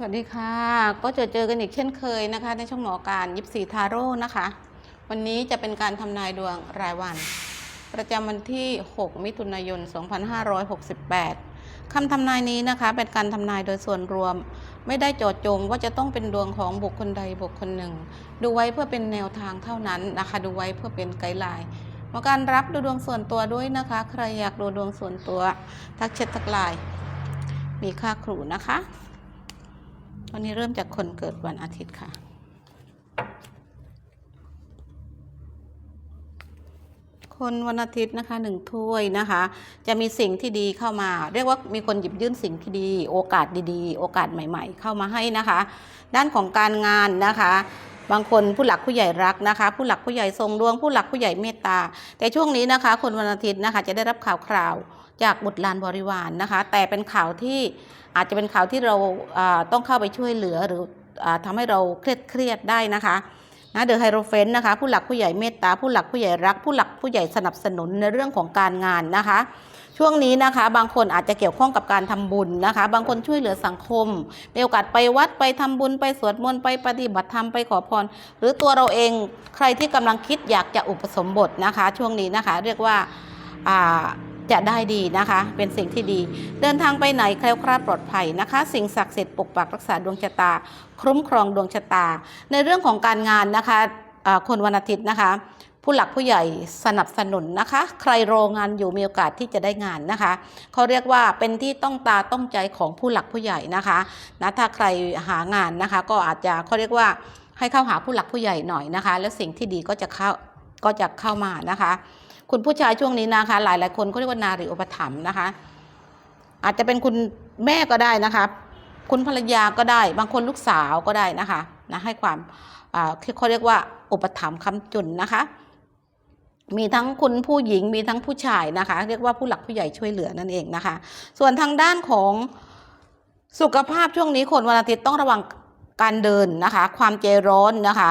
สวัสดีค่ะ ก็จะเจอกันอีกเช่นเคยนะคะ ในช่องหมอการยิปซีทาโร่นะคะ วันนี้จะเป็นการทำนายดวงรายวัน ประจำวันที่ 6 มิถุนายน 2568 คำทำนายนี้นะคะเป็นการทำนายโดยส่วนรวม ไม่ได้เจาะจงว่าจะต้องเป็นดวงของบุคคลใดบุคคลหนึ่ง ดูไว้เพื่อเป็นแนวทางเท่านั้นนะคะ ดูไว้เพื่อเป็นไกด์ไลน์หมอการรับดูดวงส่วนตัวด้วยนะคะ ใครอยากดูดวงส่วนตัว ทักแชททักไลน์มีค่าครูนะคะ วันนี้เริ่มจากคนเกิดวันอาทิตย์ค่ะ คนวันอาทิตย์นะคะหนึ่งถ้วยนะคะ จะมีสิ่งที่ดีเข้ามา เรียกว่ามีคนหยิบยื่นสิ่งที่ดี โอกาสดีๆ โอกาสใหม่ ๆ เข้ามาให้นะคะ ด้านของการงานนะคะบางคนผู้หลักผู้ใหญ่รักนะคะ ผู้หลักผู้ใหญ่ทรงดวงผู้หลักผู้ใหญ่เมตตา แต่ช่วงนี้นะคะ คนวันอาทิตย์นะคะจะได้รับข่าวคราว จากบุตรลานบริวารนนะคะ แต่เป็นข่าวที่อาจจะเป็นข่าวที่เราต้องเข้าไปช่วยเหลือหรืออาทำให้เราเครียดเครียดๆได้นะคะนะเดอะไฮโรเฟนนะคะ ผู้หลักผู้ใหญ่เมตตาผู้หลักผู้ใหญ่รัก ผู้หลักผู้ใหญ่สนับสนุนในเรื่องของการงานนะคะ ช่วงนี้นะคะ บางคนอาจจะเกี่ยวข้องกับการทำบุญนะคะ บางคนช่วยเหลือสังคมมีโอกาสไปวัดไปทำบุญไปสวดมนต์ไปปฏิบัติธรรมไปขอพร หรือตัวเราเองใครที่กำลังคิดอยากจะอุปสมบทนะคะ ช่วงนี้นะคะ เรียกว่าอ่า จะได้ดีนะคะ เป็นสิ่งที่ดี เดินทางไปไหนแคล้วคลาดปลอดภัยนะคะ สิ่งศักดิ์สิทธิ์ปกปักรักษาดวงชะตา คุ้มครองดวงชะตา ในเรื่องของการงานนะคะคนวันอาทิตย์นะคะ ผู้หลักผู้ใหญ่สนับสนุนนะคะ ใครรองานอยู่มีโอกาสที่จะได้งานนะคะเขาเรียกว่าเป็นที่ต้องตาต้องใจของผู้หลักผู้ใหญ่นะคะนะถ้าใครหางานนะคะ ก็อาจจะเขาเรียกว่าให้เข้าหาผู้หลักผู้ใหญ่หน่อยนะคะ แล้วสิ่งที่ดีก็จะเข้าก็จะเข้ามานะคะ คุณผู้ชายช่วงนี้นะคะ หลายหลายคนเขาเรียกว่านารีอุปถัมภ์นะคะ อาจจะเป็นคุณแม่ก็ได้นะคะ คุณภรรยาก็ได้ บางคนลูกสาวก็ได้นะคะนะให้ความอ่าเขาเรียกว่าอุปถัมภ์คำจุนนะคะ มีทั้งคุณผู้หญิงมีทั้งผู้ชายนะคะ เรียกว่าผู้หลักผู้ใหญ่ช่วยเหลือนั่นเองนะคะ ส่วนทางด้านของสุขภาพช่วงนี้คนวันอาทิตย์ต้องระวังการเดินนะคะ ความใจร้อนนะคะ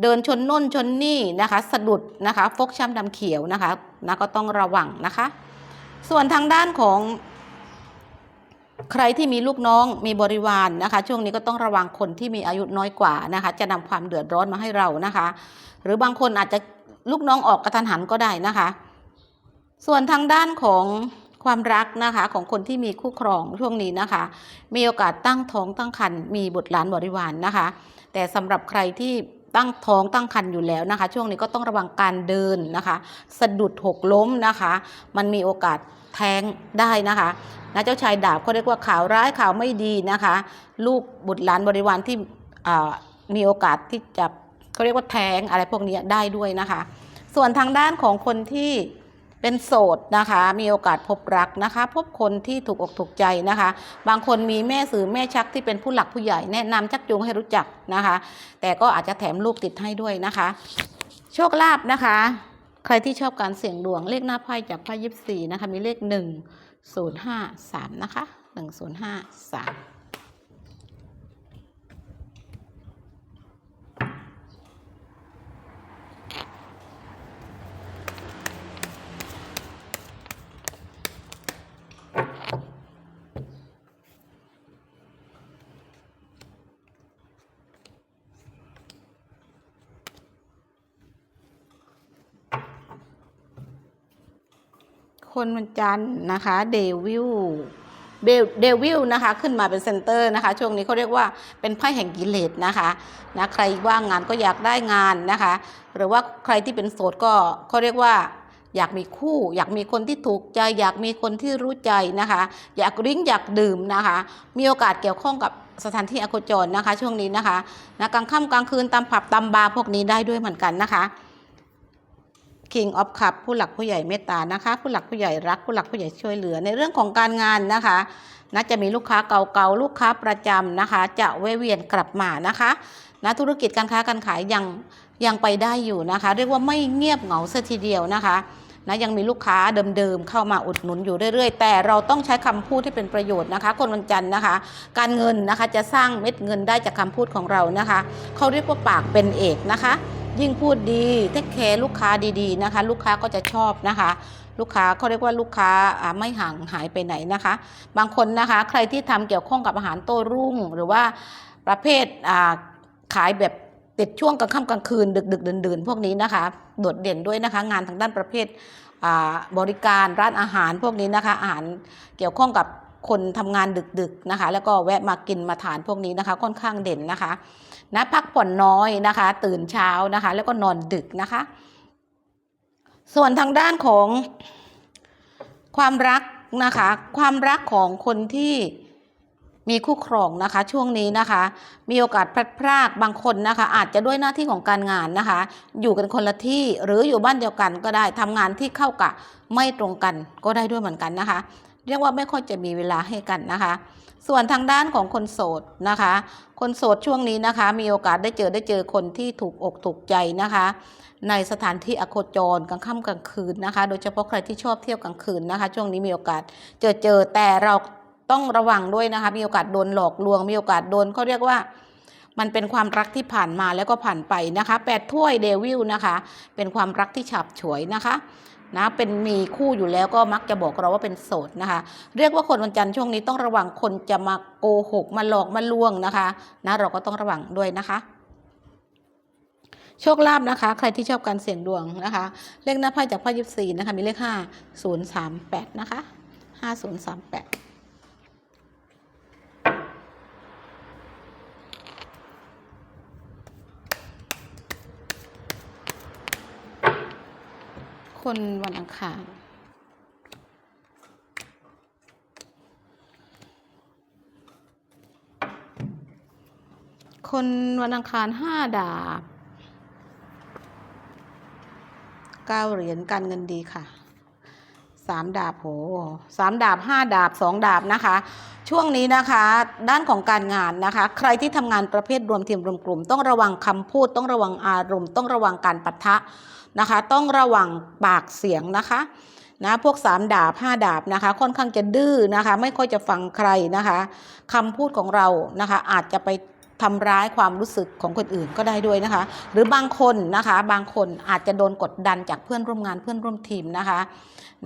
เดินชนน่นชนนี่นะคะ สะดุดนะคะฟกช้ำดำเขียวนะคะนะก็ต้องระวังนะคะ ส่วนทางด้านของใครที่มีลูกน้องมีบริวารนะคะ ช่วงนี้ก็ต้องระวังคนที่มีอายุน้อยกว่านะคะ จะนำความเดือดร้อนมาให้เรานะคะ หรือบางคนอาจจะลูกน้องออกกระทันหันก็ได้นะคะ ส่วนทางด้านของความรักนะคะของคนที่มีคู่ครองช่วงนี้นะคะ มีโอกาสตั้งท้องตั้งครรภ์มีบุตรหลานบริวารนนะคะ แต่สำหรับใครที่ ตั้งท้องตั้งครรภ์อยู่แล้วนะคะ ช่วงนี้ก็ต้องระวังการเดินนะคะ สะดุดหกล้มนะคะ มันมีโอกาสแท้งได้นะคะนะเจ้าชายดาบเขาเรียกว่าข่าวร้ายข่าวไม่ดีนะคะ ลูกบุตรหลานบริวารที่มีโอกาสที่จะเขาเรียกว่าแท้งอะไรพวกนี้ได้ด้วยนะคะ ส่วนทางด้านของคนที่ เป็นโสดนะคะ มีโอกาสพบรักนะคะ พบคนที่ถูกอกถูกใจนะคะ บางคนมีแม่สื่อแม่ชักที่เป็นผู้หลักผู้ใหญ่แนะนำชักจูงให้รู้จักนะคะ แต่ก็อาจจะแถมลูกติดให้ด้วยนะคะ โชคลาภนะคะ ใครที่ชอบการเสี่ยงดวงเลขหน้าไพ่จากไพ่ยิปซีนะคะ มีเลข1 0 5 3นะคะ1 0 5 3 คนวันจันทร์นะคะเดวิลเดวิลนะคะขึ้นมาเป็นเซนเตอร์นะคะ ช่วงนี้เขาเรียกว่าเป็นไพ่แห่งกิเลสนะคะนะใครว่างงานก็อยากได้งานนะคะ หรือว่าใครที่เป็นโสดก็เขาเรียกว่าอยากมีคู่ อยากมีคนที่ถูกใจ อยากมีคนที่รู้ใจนะคะ อยากริ้งอยากดื่มนะคะ มีโอกาสเกี่ยวข้องกับสถานที่อโคจรนะคะ ช่วงนี้นะคะนะกลางค่ำกลางคืนตามผับตามบาร์พวกนี้ได้ด้วยเหมือนกันนะคะ King of Cup ผู้หลักผู้ใหญ่เมตตานะคะ ผู้หลักผู้ใหญ่รัก ผู้หลักผู้ใหญ่ช่วยเหลือในเรื่องของการงานนะคะนะจะมีลูกค้าเก่าๆลูกค้าประจำนะคะ จะแวะเวียนกลับมานะคะนะธุรกิจการค้าการขายยังยังไปได้อยู่นะคะ เรียกว่าไม่เงียบเหงาเสียทีเดียวนะคะนะยังมีลูกค้าเดิมๆเข้ามาอุดหนุนอยู่เรื่อยๆ แต่เราต้องใช้คำพูดที่เป็นประโยชน์นะคะ คนวันจันทร์นะคะ การเงินนะคะจะสร้างเม็ดเงินได้จากคำพูดของเรานะคะ เขาเรียกว่าปากเป็นเอกนะคะ ยิ่งพูดดีเทคแคร์ลูกค้าดีๆนะคะ ลูกค้าก็จะชอบนะคะ ลูกค้าเขาเรียกว่าลูกค้าไม่ห่างหายไปไหนนะคะ บางคนนะคะ ใครที่ทำเกี่ยวข้องกับอาหารโต้รุ่ง หรือว่าประเภทขายแบบติดช่วงกลางค่ำกลางคืน ดึกดึกๆดื่นพวกนี้นะคะ โดดเด่นด้วยนะคะ งานทางด้านประเภทบริการร้านอาหารพวกนี้นะคะ อาหารเกี่ยวข้องกับคนทำงานดึกๆนะคะ แล้วก็แวะมากินมาทานพวกนี้นะคะ ค่อนข้างเด่นนะคะ นะพักผ่อนน้อยนะคะ ตื่นเช้านะคะ แล้วก็นอนดึกนะคะ ส่วนทางด้านของความรักนะคะ ความรักของคนที่มีคู่ครองนะคะ ช่วงนี้นะคะ มีโอกาสพลัดพรากบางคนนะคะ อาจจะด้วยหน้าที่ของการงานนะคะ อยู่กันคนละที่หรืออยู่บ้านเดียวกันก็ได้ทำงานที่เข้ากะไม่ตรงกันก็ได้ด้วยเหมือนกันนะคะ เรียกว่าไม่ค่อยจะมีเวลาให้กันนะคะ ส่วนทางด้านของคนโสดนะคะ คนโสดช่วงนี้นะคะ มีโอกาสได้เจอได้เจอคนที่ถูกอกถูกใจนะคะ ในสถานที่อโคจรกลางค่ำกลางคืนนะคะ โดยเฉพาะใครที่ชอบเที่ยวกลางคืนนะคะ ช่วงนี้มีโอกาสเจอเจอแต่เราต้องระวังด้วยนะคะ มีโอกาสโดนหลอกลวง มีโอกาสโดนเขาเรียกว่ามันเป็นความรักที่ผ่านมาแล้วก็ผ่านไปนะคะแปดถ้วยเดวิลนะคะ เป็นความรักที่ฉับฉวยนะคะ นะเป็นมีคู่อยู่แล้วก็มักจะบอกเราว่าเป็นโสดนะคะ เรียกว่าคนวันจันทร์ช่วงนี้ต้องระวังคนจะมาโกหกมาหลอกมาลวงนะคะนะเราก็ต้องระวังด้วยนะคะโชคลาภนะคะ ใครที่ชอบการเสี่ยงดวงนะคะ เลขหน้าไพ่จากไพ่ยิบสี่นะคะ มีเลขห้าศูนย์สามแปดนะคะห้าศูนย์สามแปด คนวันอังคารคนวันอังคารห้าดาบเก้าเหรียญการเงินดีค่ะสามดาบโหสามดาบห้าดาบสองดาบนะคะ ช่วงนี้นะคะ ด้านของการงานนะคะ ใครที่ทำงานประเภทรวมทีมรวมกลุ่ม ต้องระวังคำพูดต้องระวังอารมณ์ ต้องระวังการปะทะ นะคะ ต้องระวังปากเสียงนะคะนะพวกสามดาบห้าดาบนะคะ ค่อนข้างจะดื้อนะคะ ไม่ค่อยจะฟังใครนะคะคำพูดของเรานะคะ อาจจะไป ทำร้ายความรู้สึกของคนอื่นก็ได้ด้วยนะคะ หรือบางคนนะคะบางคนอาจจะโดนกดดันจากเพื่อนร่วมงานเพื่อนร่วมทีมนะคะ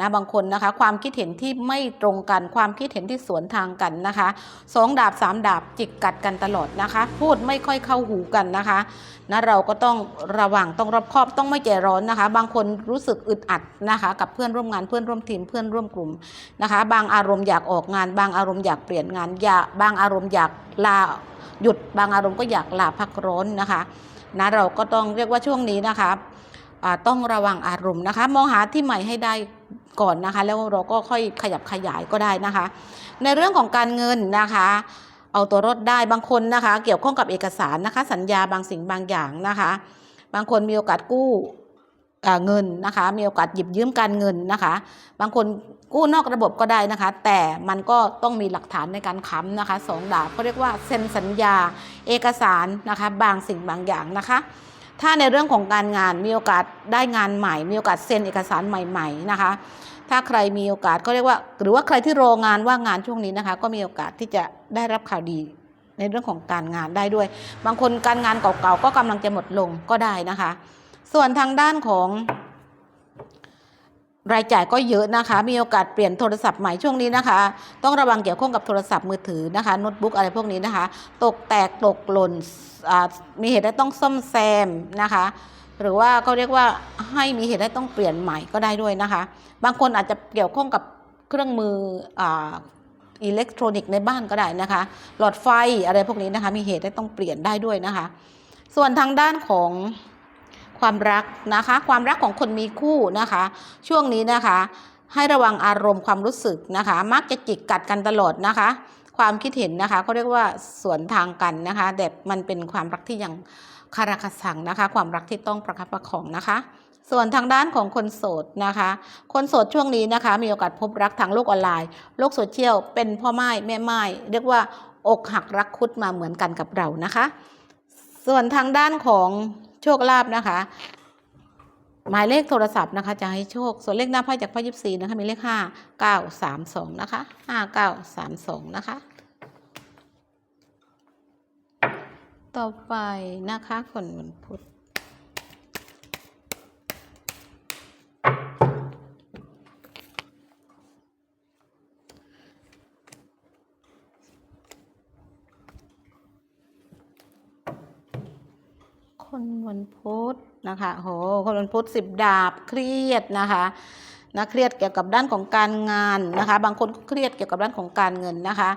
นะบางคนนะคะความคิดเห็นที่ไม่ตรงกันความคิดเห็นที่สวนทางกันนะคะสองดาบสามดาบจิกกัดกันตลอดนะคะ พูดไม่ค่อยเข้าหูกันนะคะนะเราก็ต้องระวังต้องรอบคอบต้องไม่ใจร้อนนะคะ บางคนรู้สึกอึดอัดนะคะกับเพื่อนร่วมงานเพื่อนร่วมทีมเพื่อนร่วมกลุ่มนะคะ บางอารมณ์อยากออกงาน บางอารมณ์อยากเปลี่ยนงานอยากบางอารมณ์อยากลา หยุดบางอารมณ์ก็อยากลาพักร้อนนะคะนะเราก็ต้องเรียกว่าช่วงนี้นะคะต้องระวังอารมณ์นะคะ มองหาที่ใหม่ให้ได้ก่อนนะคะ แล้วเราก็ค่อยขยับขยายก็ได้นะคะ ในเรื่องของการเงินนะคะ เอาตัวรอดได้บางคนนะคะ เกี่ยวข้องกับเอกสารนะคะ สัญญาบางสิ่งบางอย่างนะคะ บางคนมีโอกาสกู้ เงินนะคะ มีโอกาสหยิบยืมการเงินนะคะ บางคนกู้นอกระบบก็ได้นะคะ แต่มันก็ต้องมีหลักฐานในการค้ำนะคะสองดาบเขาเรียกว่าเซ็นสัญญา เอกสารนะคะ บางสิ่งบางอย่างนะคะถ้าในเรื่องของการงานมีโอกาสได้งานใหม่ มีโอกาสเซ็นเอกสารใหม่ๆนะคะ ถ้าใครมีโอกาสก็เรียกว่า หรือว่าใครที่รองานว่างงานช่วงนี้นะคะ ก็มีโอกาสที่จะได้รับข่าวดีในเรื่องของการงานได้ด้วย บางคนการงานเก่าๆก็กำลังจะหมดลงก็ได้นะคะ ส่วนทางด้านของรายจ่ายก็เยอะนะคะ มีโอกาสเปลี่ยนโทรศัพท์ใหม่ช่วงนี้นะคะ ต้องระวังเกี่ยวข้องกับโทรศัพท์มือถือนะคะโน้ตบุ๊กอะไรพวกนี้นะคะ ตกแตกตกหล่นมีเหตุให้ต้องซ่อมแซมนะคะ หรือว่าก็เรียกว่าให้มีเหตุให้ต้องเปลี่ยนใหม่ก็ได้ด้วยนะคะ บางคนอาจจะเกี่ยวข้องกับเครื่องมืออิเล็กทรอนิกส์ในบ้านก็ได้นะคะ หลอดไฟอะไรพวกนี้นะคะ มีเหตุให้ต้องเปลี่ยนได้ด้วยนะคะ ส่วนทางด้านของ ความรักนะคะ ความรักของคนมีคู่นะคะ ช่วงนี้นะคะ ให้ระวังอารมณ์ความรู้สึกนะคะ มักจะจิกกัดกันตลอดนะคะ ความคิดเห็นนะคะเขาเรียกว่าสวนทางกันนะคะแต่มันเป็นความรักที่ยังคาราคาสังนะคะ ความรักที่ต้องประคับประคองนะคะ ส่วนทางด้านของคนโสดนะคะ คนโสดช่วงนี้นะคะ มีโอกาสพบรักทางโลกออนไลน์ โลกโซเชียลเป็นพ่อไม้แม่ไม้เรียกว่าอกหักรักคุดมาเหมือนกันกับเรานะคะ ส่วนทางด้านของ โชคลาภนะคะ หมายเลขโทรศัพท์นะคะ จะให้โชค ส่วนเลขหน้าไพ่จากไพ่ยิบซีนะคะมีเลขห้าเก้าสามสองนะคะห้าเก้าสามสองนะคะ ต่อไปนะคะคนวันพุธ คนวันพุธนะคะโหคนวันพุธสิบดาบเครียดนะคะนะเครียดเกี่ยวกับด้านของการงานนะคะ บางคนก็เครียดเกี่ยวกับด้านของการเงินนะคะ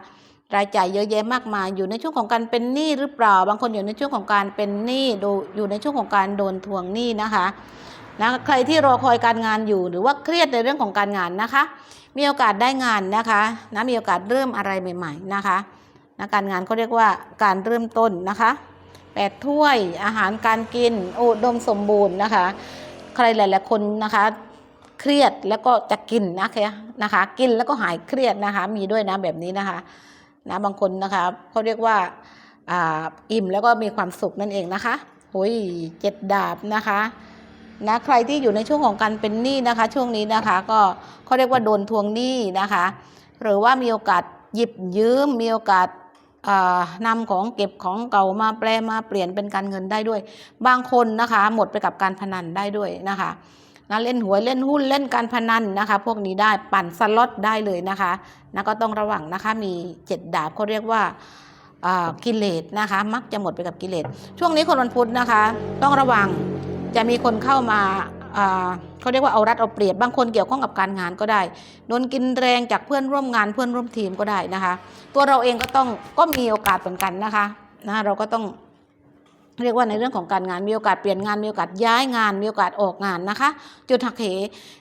รายจ่ายเยอะแยะมากมาย อยู่ในช่วงของการเป็นหนี้หรือเปล่า บางคนอยู่ในช่วงของการเป็นหนี้ดูอยู่ในช่วงของการโดนทวงหนี้นะคะนะใครที่รอคอยการงานอยู่หรือว่าเครียดในเรื่องของการงานนะคะ มีโอกาสได้งานนะคะนะมีโอกาสเริ่มอะไรใหม่ ๆนะคะนะการงานเขาเรียกว่าการเริ่มต้นนะคะ แปดถ้วยอาหารการกินอุดมสมบูรณ์นะคะ ใครหลาย ๆ คนนะคะเครียดแล้วก็จะกินนะคะนะคะ กินแล้วก็หายเครียดนะคะ มีด้วยนะแบบนี้นะคะนะบางคนนะคะเขาเรียกว่าอ่าอิ่มแล้วก็มีความสุขนั่นเองนะคะโอ้ยเจ็ดดาบนะคะนะใครที่อยู่ในช่วงของการเป็นหนี้นะคะ ช่วงนี้นะคะก็เขาเรียกว่าโดนทวงหนี้นะคะ หรือว่ามีโอกาสหยิบยืมมีโอกาส อ่านำของเก็บของเก่ามาแปลมาเปลี่ยนเป็นการเงินได้ด้วย บางคนนะคะ หมดไปกับการพนันได้ด้วยนะคะนะเล่นหวยเล่นหุ้นเล่นการพนันนะคะ พวกนี้ได้ปั่นสล็อตได้เลยนะคะนะก็ต้องระวังนะคะมีเจ็ดดาบเขาเรียกว่ากิเลสนะคะ มักจะหมดไปกับกิเลสช่วงนี้คนวันพุธนะคะ ต้องระวังจะมีคนเข้ามาา เขาเรียกว่าเอารัดเอาเปรียบบางคนเกี่ยวข้องกับการงานก็ได้โดนกินแรงจากเพื่อนร่วมงานเพื่อนร่วมทีมก็ได้นะคะ ตัวเราเองก็ต้องก็มีโอกาสเหมือนกันนะคะนะเราก็ต้องเรียกว่าในเรื่องของการงานมีโอกาสเปลี่ยนงานมีโอกาสย้ายงาน มีโอกาสออกงานนะคะ จุดหักเห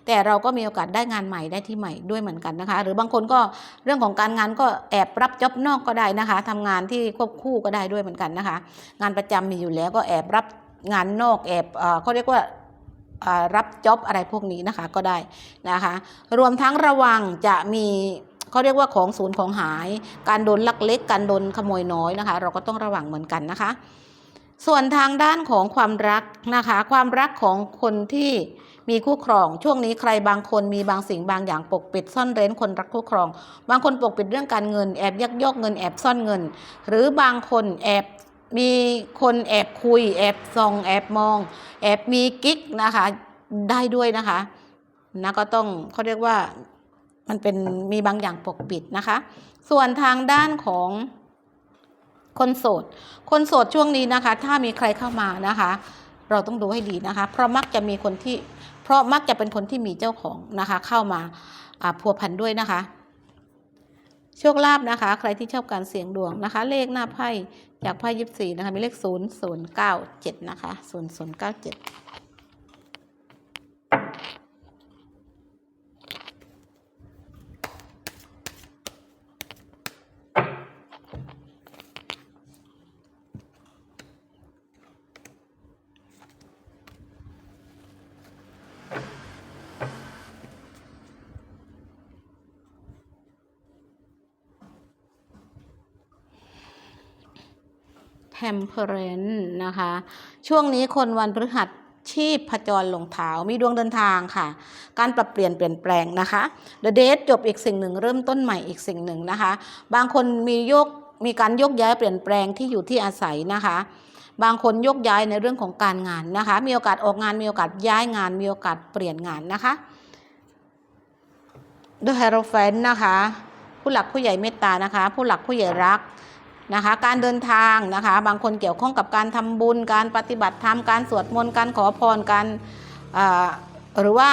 แต่เราก็มีโอกาสได้งานใหม่ได้ที่ใหม่ด้วยเหมือนกันนะคะ หรือบางคนก็เรื่องของการงานก็แอบรับจ็อบนอกก็ได้นะคะทำงานที่ควบคู่ก็ได้ด้วยเหมือนกันนะคะ งานประจำมีอยู่แล้วก็แอบรับงานนอกแอบเออเขาเรียกว่า รับจ็อบอะไรพวกนี้นะคะก็ได้นะคะ รวมทั้งระวังจะมีเขาเรียกว่าของศูนย์ของหาย การโดนลักเล็ก การโดนขโมยน้อยนะคะ เราก็ต้องระวังเหมือนกันนะคะ ส่วนทางด้านของความรักนะคะ ความรักของคนที่มีคู่ครอง ช่วงนี้ใครบางคนมีบางสิ่งบางอย่างปกปิดซ่อนเร้นคนรักคู่ครอง บางคนปกปิดเรื่องการเงินแอบยักยอกเงินแอบซ่อนเงิน หรือบางคนแอบ มีคนแอบคุย แอบส่องแอบมอง แอบมีกิ๊กนะคะ ได้ด้วยนะคะนะก็ต้องเขาเรียกว่ามันเป็นมีบางอย่างปกปิดนะคะ ส่วนทางด้านของคนโสด คนโสดช่วงนี้นะคะ ถ้ามีใครเข้ามานะคะ เราต้องดูให้ดีนะคะ เพราะมักจะมีคนที่ เพราะมักจะเป็นคนที่มีเจ้าของนะคะ เข้ามาพัวพันด้วยนะคะ โชคลาภนะคะ ใครที่ชอบการเสี่ยงดวงนะคะ เลขหน้าไพ่ จากไพ่ยิบสี่นะคะ มีเลขศูนย์ศูนย์เก้าเจ็ดนะคะศูนย์ศูนย์เก้าเจ็ด เทมเพอเรนนะคะ ช่วงนี้คนวันพฤหัสชีพผจรลงเท้ามีดวงเดินทางค่ะ การปรับเปลี่ยนเปลี่ยนแปลงนะคะ The Date จบอีกสิ่งหนึ่ง เริ่มต้นใหม่อีกสิ่งหนึ่งนะคะ บางคนมีโยกมีการโยกย้ายเปลี่ยนแปลงที่อยู่ที่อาศัยนะคะบางคนยกย้ายในเรื่องของการงานนะคะ มีโอกาสออกงาน มีโอกาสย้ายงาน มีโอกาสเปลี่ยนงานนะคะ The Hierophant นะคะ ผู้หลักผู้ใหญ่เมตตานะคะ ผู้หลักผู้ใหญ่รัก นะคะ การเดินทางนะคะ บางคนเกี่ยวข้องกับการทำบุญ การปฏิบัติธรรม การสวดมนต์ การขอพร การหรือว่า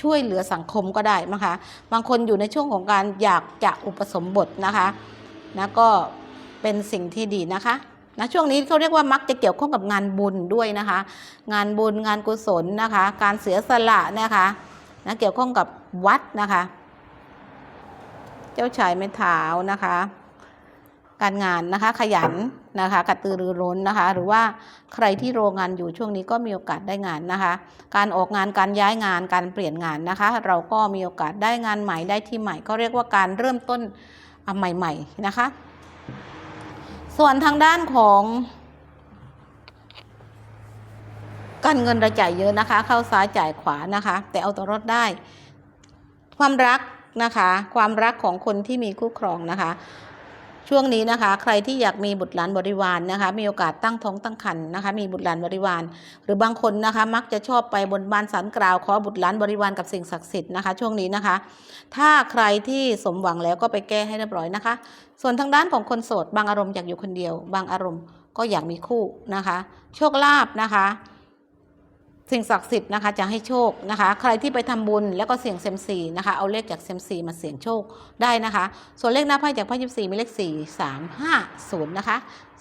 ช่วยเหลือสังคมก็ได้นะคะ บางคนอยู่ในช่วงของการอยากจะอุปสมบทนะคะนะก็เป็นสิ่งที่ดีนะคะนะช่วงนี้เขาเรียกว่ามักจะเกี่ยวข้องกับงานบุญด้วยนะคะ งานบุญงานกุศลนะคะ การเสียสละนะคะนะเกี่ยวข้องกับวัดนะคะ เจ้าชายไม้เท้านะคะ การงานนะคะ ขยันนะคะกระตือรือร้นนะคะ หรือว่าใครที่โรงงานอยู่ช่วงนี้ก็มีโอกาสได้งานนะคะ การออกงานการย้ายงานการเปลี่ยนงานนะคะ เราก็มีโอกาสได้งานใหม่ได้ที่ใหม่ ก็เรียกว่าการเริ่มต้นใหม่ ๆนะคะ ส่วนทางด้านของการเงินรายจ่ายเยอะนะคะ เข้าซ้ายจ่ายขวานะคะ แต่เอาตัวรอดได้ ความรักนะคะ ความรักของคนที่มีคู่ครองนะคะ ช่วงนี้นะคะ ใครที่อยากมีบุตรหลานบริวารนนะคะ มีโอกาสตั้งท้องตั้งครรภ์นะคะ มีบุตรหลานบริวาร หรือบางคนนะคะ มักจะชอบไปบนบานสารกล่าวขอบุตรหลานบริวารกับสิ่งศักดิ์สิทธิ์นะคะ ช่วงนี้นะคะ ถ้าใครที่สมหวังแล้วก็ไปแก้ให้เรียบร้อยนะคะ ส่วนทางด้านของคนโสด บางอารมณ์อยากอยู่คนเดียว บางอารมณ์ก็อยากมีคู่นะคะ โชคลาภนะคะ สิ่งศักดิ์สิทธิ์นะคะจะให้โชคนะคะ ใครที่ไปทำบุญแล้วก็เสี่ยงเซมซีนะคะเอาเลขจากเซมซีมาเสี่ยงโชคได้นะคะ ส่วนเลขหน้าไพ่จากไพ่ยิบสี่มีเลขสี่สามห้าศูนย์นะคะ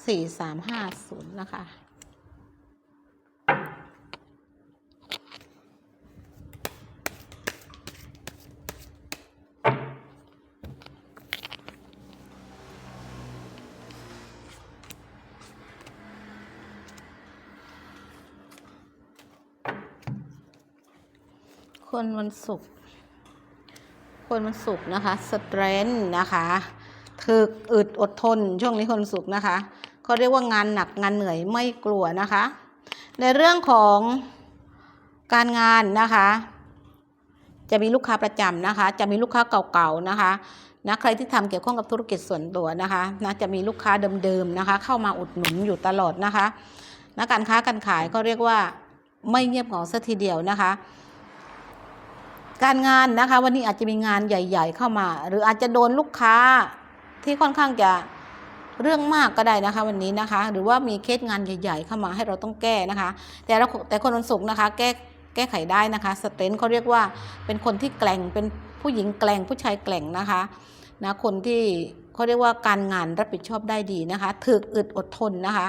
สี่สามห้าศูนย์นะคะ คนวันศุกร์คนวันศุกร์นะคะสเตรนนะคะถึกอึดอดทนช่วงนี้คนศุกร์นะคะเขาเรียกว่างานหนักงานเหนื่อยไม่กลัวนะคะ ในเรื่องของการงานนะคะ จะมีลูกค้าประจำนะคะ จะมีลูกค้าเก่าๆนะคะนะใครที่ทำเกี่ยวข้องกับธุรกิจส่วนตัวนะคะนะจะมีลูกค้าเดิมๆนะคะ เข้ามาอุดหนุนอยู่ตลอดนะคะนะการค้าการขายก็เรียกว่าไม่เงียบเหงาสัทีเดียวนะคะ การงานนะคะ วันนี้อาจจะมีงานใหญ่ ๆ เข้ามา หรืออาจจะโดนลูกค้าที่ค่อนข้างจะเรื่องมากก็ได้นะคะ วันนี้นะคะ หรือว่ามีเคสงานใหญ่ ๆ เข้ามาให้เราต้องแก้นะคะ แต่เราแต่คนวันศุกร์นะคะ แก้แก้ไขได้นะคะสเตนเขาเรียกว่าเป็นคนที่แกล่งเป็นผู้หญิงแกล่งผู้ชายแกล่งนะคะนะคนที่ เขาเรียกว่าการงานรับผิดชอบได้ดีนะคะถึกอึดอดทนนะคะ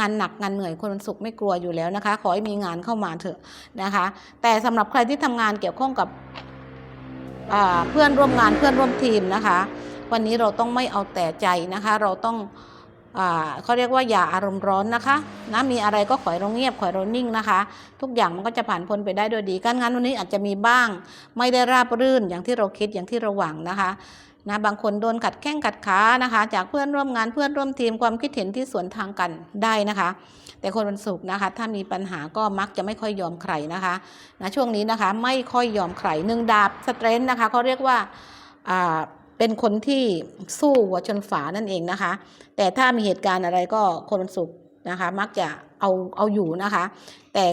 งานหนักงานเหนื่อยคนวันศุกร์ไม่กลัวอยู่แล้วนะคะ ขอให้มีงานเข้ามาเถอะนะคะ แต่สำหรับใครที่ทำงานเกี่ยวข้องกับเพื่อนร่วมงานเพื่อนร่วมทีมนะคะ วันนี้เราต้องไม่เอาแต่ใจนะคะ เราต้องอเขาเรียกว่าอย่าอารมณ์ร้อนนะคะนะมีอะไรก็ขอให้เราเงียบขอให้เรานิ่งนะคะ ทุกอย่างมันก็จะผ่านพ้นไปได้โดยดีการงานวันนี้อาจจะมีบ้าง ไม่ได้ราบรื่นอย่างที่เราคิดอย่างที่เราหวังนะคะ นะบางคนโดนขัดแข้งขัดขานะคะ จากเพื่อนร่วมงานเพื่อนร่วมทีมความคิดเห็นที่สวนทางกันได้นะคะ แต่คนวันศุกร์นะคะ ถ้ามีปัญหาก็มักจะไม่ค่อยยอมใครนะคะนะช่วงนี้นะคะไม่ค่อยยอมใครหนึ่งดาบสเตรนท์นะคะเขาเรียกว่าอ่าเป็นคนที่สู้หัวชนฝานั่นเองนะคะ แต่ถ้ามีเหตุการณ์อะไรก็คนวันศุกนะคะ มักจะเอาเอาอยู่นะคะ แต่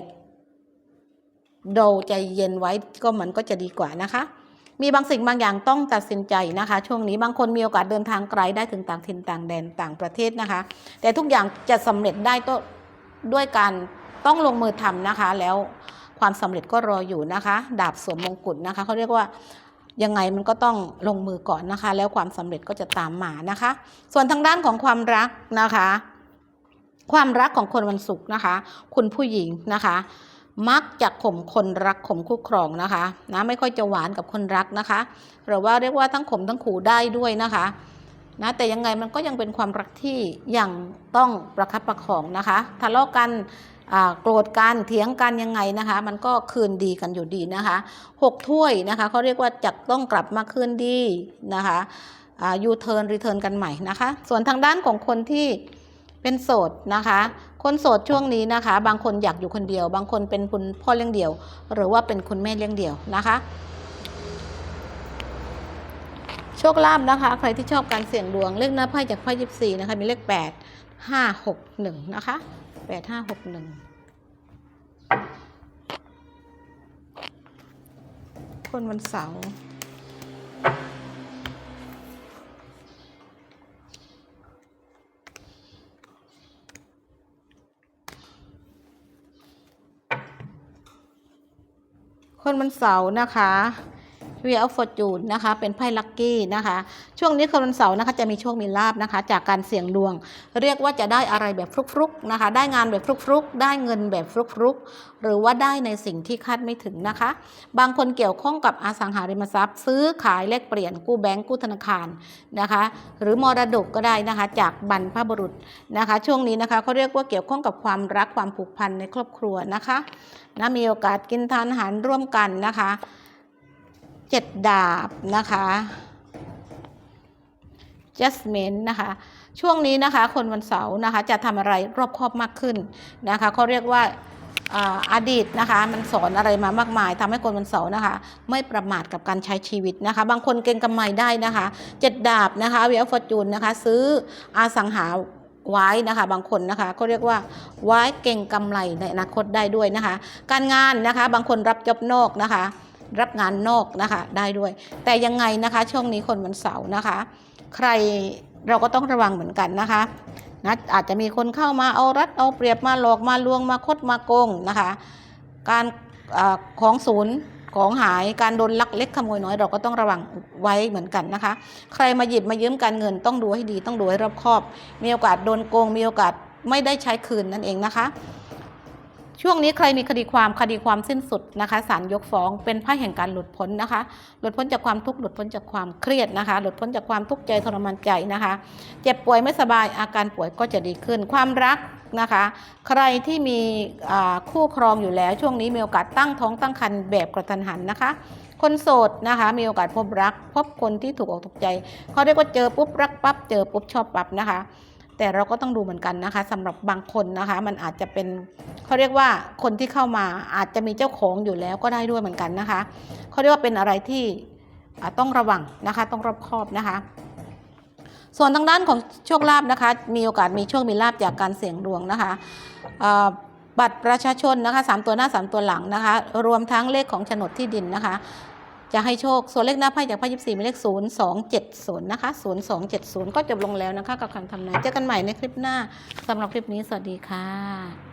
เราใจเย็นไว้ก็มันก็จะดีกว่านะคะ มีบางสิ่งบางอย่างต้องตัดสินใจนะคะ ช่วงนี้บางคนมีโอกาสเดินทางไกลได้ถึงต่างถิ่นต่างแดนต่างประเทศนะคะ แต่ทุกอย่างจะสำเร็จได้ก็ด้วยการต้องลงมือทำนะคะ แล้วความสำเร็จก็รออยู่นะคะ ดาบสวมมงกุฎนะคะเขาเรียกว่ายังไงมันก็ต้องลงมือก่อนนะคะ แล้วความสำเร็จก็จะตามมานะคะ ส่วนทางด้านของความรักนะคะ ความรักของคนวันศุกร์นะคะ คุณผู้หญิงนะคะ มักจะข่มคนรักข่มคู่ครองนะคะนะไม่ค่อยจะหวานกับคนรักนะคะ หรือว่าเรียกว่าทั้งข่มทั้งขู่ได้ด้วยนะคะนะแต่ยังไงมันก็ยังเป็นความรักที่ยังต้องประคับประคองนะคะทะเลาะกันโกรธกันเถียงกันยังไงนะคะ มันก็คืนดีกันอยู่ดีนะคะหกถ้วยนะคะเขาเรียกว่าจะต้องกลับมาคืนดีนะคะยูเทิร์นรีเทิร์นกันใหม่นะคะ ส่วนทางด้านของคนที่ เป็นโสดนะคะ คนโสดช่วงนี้นะคะ บางคนอยากอยู่คนเดียว บางคนเป็นคุณพ่อเลี้ยงเดี่ยว หรือว่าเป็นคุณแม่เลี้ยงเดี่ยวนะคะโชคลาภนะคะ ใครที่ชอบการเสี่ยงดวงเลขหน้าไพ่จากไพ่ยิบสี่นะคะมีเลขแปดห้าหกหนึ่งนะคะแปดห้าหกหนึ่งคนวันเสาร์ คนมันเสาร์นะคะ วีออฟฟอร์จูนนะคะ เป็นไพ่ลัคกี้นะคะ ช่วงนี้คนวันเสาร์นะคะจะมีโชคมีลาบนะคะ จากการเสี่ยงดวง เรียกว่าจะได้อะไรแบบฟลุกๆนะคะ ได้งานแบบฟลุกๆ ได้เงินแบบฟลุกๆ หรือว่าได้ในสิ่งที่คาดไม่ถึงนะคะ บางคนเกี่ยวข้องกับอสังหาริมทรัพย์ ซื้อขายแลกเปลี่ยนกู้แบงก์กู้ธนาคารนะคะ หรือมรดกก็ได้นะคะ จากบรรพบุรุษนะคะ ช่วงนี้นะคะเขาเรียกว่าเกี่ยวข้องกับความรักความผูกพันในครอบครัวนะคะนะมีโอกาสกินทานอาหารร่วมกันนะคะ เจ็ดดาบนะคะ Jasmine นะคะ ช่วงนี้นะคะ คนวันเสาร์นะคะ จะทำอะไรรอบคอบมากขึ้นนะคะเขาเรียกว่าอาดีตนะคะ มันสอนอะไรมามากมายทำให้คนวันเสาร์นะคะ ไม่ประมาทกับการใช้ชีวิตนะคะ บางคนเก่งกำไรได้นะคะเจ็ดดาบนะคะเวียฟอร์จูนนะคะ ซื้ออาสังหาไว้นะคะบางคนนะคะเขาเรียกว่าไว้เก่งกำไรในอนาคตได้ด้วยนะคะ การงานนะคะ บางคนรับจบนอกนะคะ รับงานนอกนะคะได้ด้วย แต่ยังไงนะคะ ช่วงนี้คนวันเสาร์นะคะ ใครเราก็ต้องระวังเหมือนกันนะคะนะอาจจะมีคนเข้ามาเอารัดเอาเปรียบมาหลอกมาลวงมาคดมาโกงนะคะ การอของศูนย์ของหายการโดนลักเล็กขโมยน้อยเราก็ต้องระวังไว้เหมือนกันนะคะ ใครมาหยิบมายืมการเงินต้องดูให้ดีต้องดูให้รอบคอบ มีโอกาสโดนโกงมีโอกาสไม่ได้ใช้คืนนั่นเองนะคะ ช่วงนี้ใครมีคดีความคดีความสิ้นสุดนะคะศาลยกฟ้องเป็นไพ่แห่งการหลุดพ้นนะคะ หลุดพ้นจากความทุกข์หลุดพ้นจากความเครียดนะคะ หลุดพ้นจากความทุกข์ใจทรมานใจนะคะ เจ็บป่วยไม่สบายอาการป่วยก็จะดีขึ้น ความรักนะคะ ใครที่มีคู่ครองอยู่แล้ว ช่วงนี้มีโอกาสตั้งท้องตั้งครรภ์แบบกระทันหันนะคะ คนโสดนะคะมีโอกาสพบรัก พบคนที่ถูกอกถูกใจเขาเรียกว่าเจอปุ๊บรักปั๊บเจอปุ๊บชอบปั๊บนะคะ แต่เราก็ต้องดูเหมือนกันนะคะสำหรับบางคนนะคะ มันอาจจะเป็นเขาเรียกว่าคนที่เข้ามาอาจจะมีเจ้าของอยู่แล้วก็ได้ด้วยเหมือนกันนะคะเขาเรียกว่าเป็นอะไรที่ต้องระวังนะคะ ต้องรอบคอบนะคะ ส่วนทางด้านของโชคลาภนะคะ มีโอกาสมีโชคมีลาภจากการเสี่ยงดวงนะคะบัตรประชาชนนะคะสามตัวหน้าสามตัวหลังนะคะ รวมทั้งเลขของโฉนดที่ดินนะคะ จะให้โชค ส่วนเลขหน้าไพ่จากไพ่ยิบสี่มีเลขศูนย์สองเจ็ดศูนย์นะคะศูนย์สองเจ็ดศูนย์ก็จบลงแล้วนะคะกับคำทำนายเจอกันใหม่ในคลิปหน้าสำหรับคลิปนี้สวัสดีค่ะ